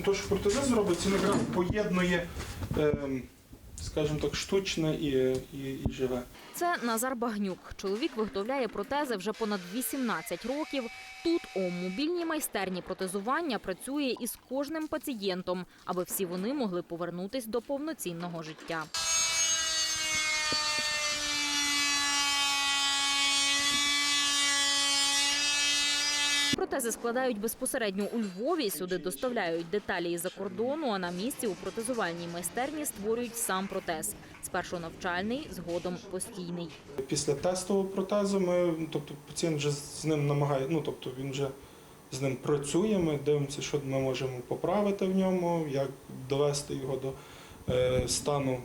то, що протезист зробить, це якраз поєднує, ем, скажімо так, штучне і, і, і живе. Це Назар Багнюк. Чоловік виготовляє протези вже понад 18 років. Тут у мобільній майстерні протезування працює із кожним пацієнтом, аби всі вони могли повернутись до повноцінного життя. Протези складають безпосередньо у Львові. Сюди доставляють деталі із-за кордону, а на місці у протезувальній майстерні створюють сам протез. Спершу навчальний, згодом постійний. Після тестового протезу ми, ну, тобто пацієнт вже з ним намагає, ну тобто він вже з ним працює, ми дивимося, що ми можемо поправити в ньому, як довести його до е, стану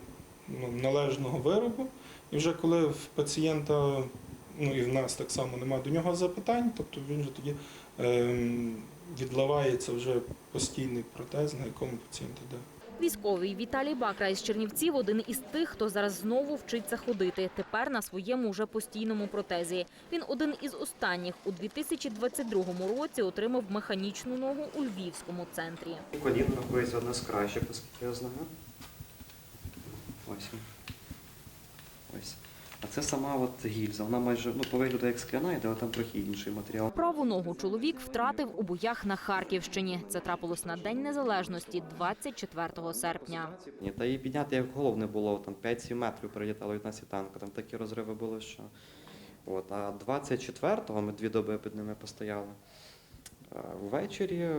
ну, належного виробу. І вже коли в пацієнта, ну і в нас так само немає до нього запитань, тобто він вже тоді е, відливається вже постійний протез, на якому пацієнт йде. Військовий Віталій Бакра із Чернівців один із тих, хто зараз знову вчиться ходити. Тепер на своєму вже постійному протезі. Він один із останніх у 2022 році отримав механічну ногу у Львівському центрі. Колін рахується одне з кращих, наскільки я знаю. Ось. Ось. А це сама от гільза. Вона майже ну, по вигляду як скляна йде, але там трохи інший матеріал. Праву ногу чоловік втратив у боях на Харківщині. Це трапилось на День Незалежності 24 серпня. Ні, та її підняти як голов не було, там 5-7 метрів прилітало від нас і танка, там такі розриви були, що. От. А 24-го ми дві доби під ними постояли. Ввечері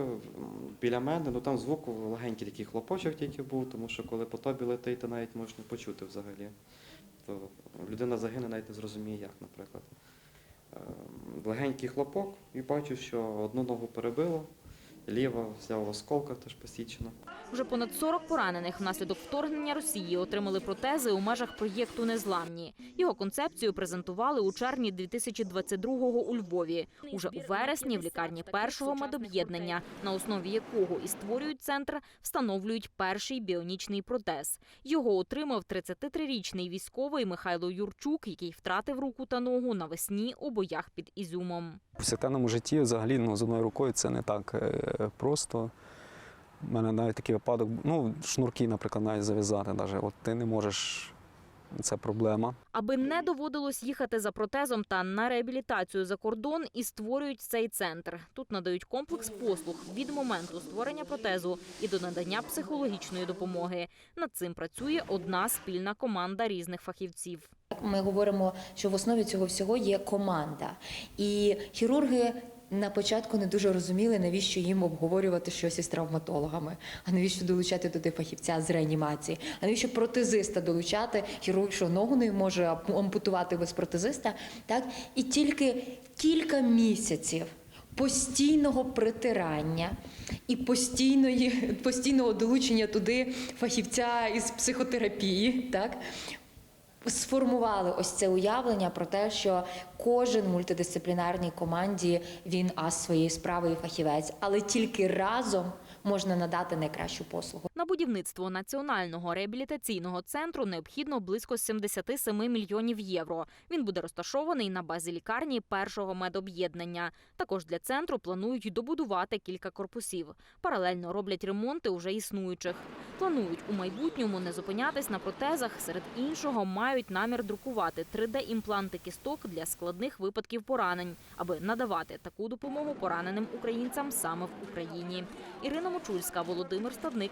біля мене, ну там звук легенький такий хлопочок тільки був, тому що коли по тобі летить, то навіть можна почути взагалі. То людина загине, навіть не зрозуміє, як, наприклад. Е, Легенький хлопок і бачу, що одну ногу перебило, ліва взяла осколка, теж посічена. Вже понад 40 поранених внаслідок вторгнення Росії отримали протези у межах проєкту Незламні. Його концепцію презентували у червні 2022-го у Львові. Уже у вересні в лікарні першого медоб'єднання, на основі якого і створюють центр, встановлюють перший біонічний протез. Його отримав 33-річний військовий Михайло Юрчук, який втратив руку та ногу навесні у боях під Ізюмом. В повсякденному житті взагалі ну, з одною рукою це не так е, просто. У мене навіть такий випадок, ну, шнурки, наприклад, навіть зав'язати. Навіть. От ти не можеш, це проблема. Аби не доводилось їхати за протезом та на реабілітацію за кордон, і створюють цей центр. Тут надають комплекс послуг від моменту створення протезу і до надання психологічної допомоги. Над цим працює одна спільна команда різних фахівців. Ми говоримо, що в основі цього всього є команда. І хірурги на початку не дуже розуміли, навіщо їм обговорювати щось із травматологами, а навіщо долучати туди фахівця з реанімації, а навіщо протезиста долучати, хірург, що ногу не може ампутувати без протезиста. Так? І тільки кілька місяців постійного притирання і постійної, постійного долучення туди фахівця із психотерапії, так? Сформували ось це уявлення про те, що кожен мультидисциплінарній команді він ас своєї справи і фахівець, але тільки разом можна надати найкращу послугу. На будівництво національного реабілітаційного центру необхідно близько 77 мільйонів євро. Він буде розташований на базі лікарні першого медоб'єднання. Також для центру планують добудувати кілька корпусів. Паралельно роблять ремонти уже існуючих. Планують у майбутньому не зупинятись на протезах. Серед іншого мають намір друкувати 3D-імпланти кісток для складних випадків поранень, аби надавати таку допомогу пораненим українцям саме в Україні. Ірина Мочульська, Володимир Стадник,